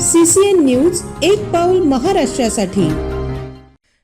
CCN news एक पाऊल महाराष्ट्रासाठी.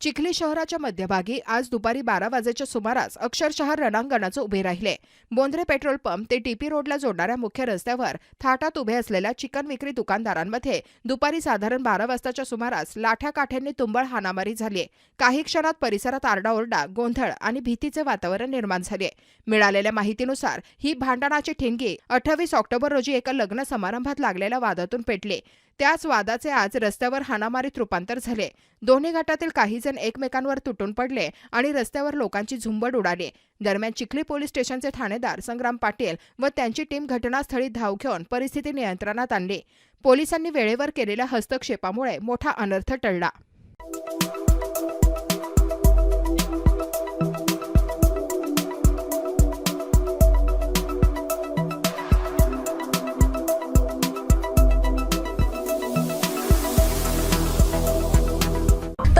चिखली शहराच्या मध्यभागी आज दुपारी बारा वाजेच्या सुमारास अक्षरशः रणांगणाचं उभे राहिले. बोंद्रे पेट्रोल पंप ते टीपी रोडला जोडणाऱ्या मुख्य रस्त्यावर थाटात उभे असलेल्या चिकन विक्री दुकानदारांमध्ये दुपारी साधारण बारा वाजताच्या सुमारास लाठ्या काठ्यांनी तुंबळ हाणामारी झाली. काही क्षणात परिसरात आरडाओरडा गोंधळ आणि भीतीचे वातावरण निर्माण झाले. मिळालेल्या माहितीनुसार ही भांडणाची ठिणगी अठ्ठावीस ऑक्टोबर रोजी एका लग्न समारंभात लागलेल्या वादातून पेटली. त्याच वादाचे आज रस्त्यावर हाणामारीत रूपांतर झाले. दोन्ही गटातील काही जण एकमेकांवर तुटून पडले आणि रस्त्यावर लोकांची झुंबड उडाली. दरम्यान चिखली पोलीस स्टेशनचे ठाणेदार संग्राम पाटील व त्यांची टीम घटनास्थळी धाव घेऊन परिस्थिती नियंत्रणात आणली. पोलिसांनी वेळेवर केलेल्या हस्तक्षेपामुळे मोठा अनर्थ टळला.